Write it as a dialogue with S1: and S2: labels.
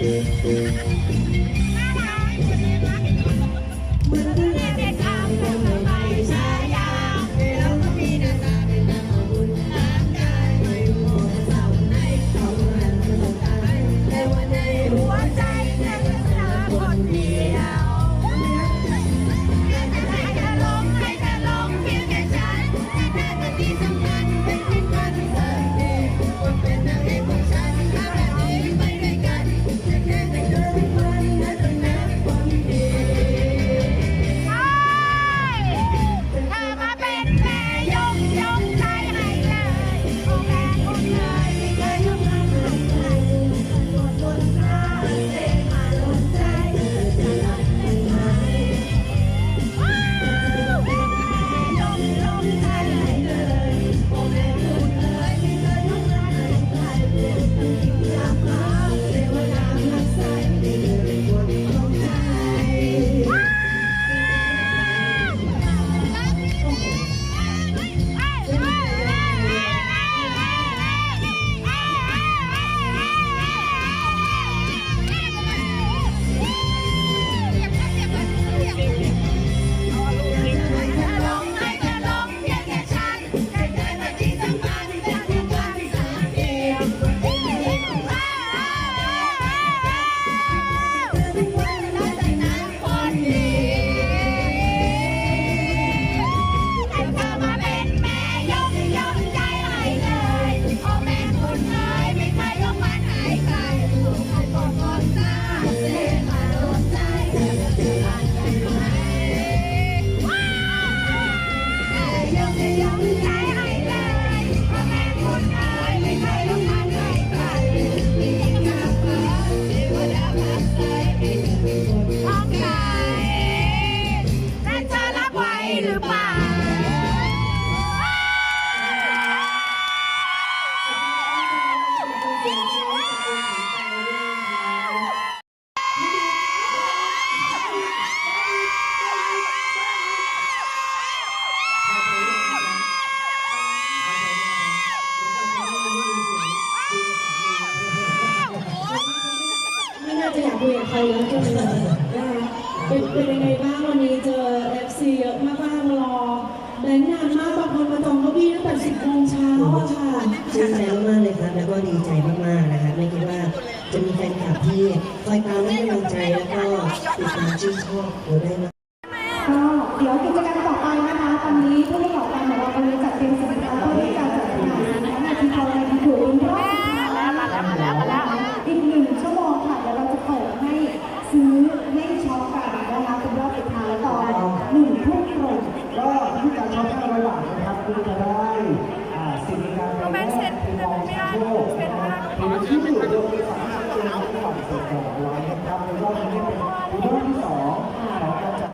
S1: Thank you. คุยกับใครแล้วจังเลยนะคะเป็นเป็นยังไงบ้างวันนี้เจอ FC เยอะมากๆมารอแดนนานมากบางคนมาจองเก้าอี้ตั้งแต่10โมงเช้าอะค่ะ
S2: ชื่นใจมากๆเลยครับแล้วก็ดีใจมากๆนะครับไม่คิดว่าจะมีแฟนคลับที่คอยตามให้กำลังใจแล้วก็ติดตามชื่นชอบเราได้มาก
S3: ก็เดี๋ยวกิจกรรมต่อไปนะคะ ตอนนี้ผู้ประกอบการของเรากำลังจัดเตรียมสินค้า ก็ที่จะช็อป
S4: 500บาทนะครับคุณจะได้สิ่งการนด์แรเป็นม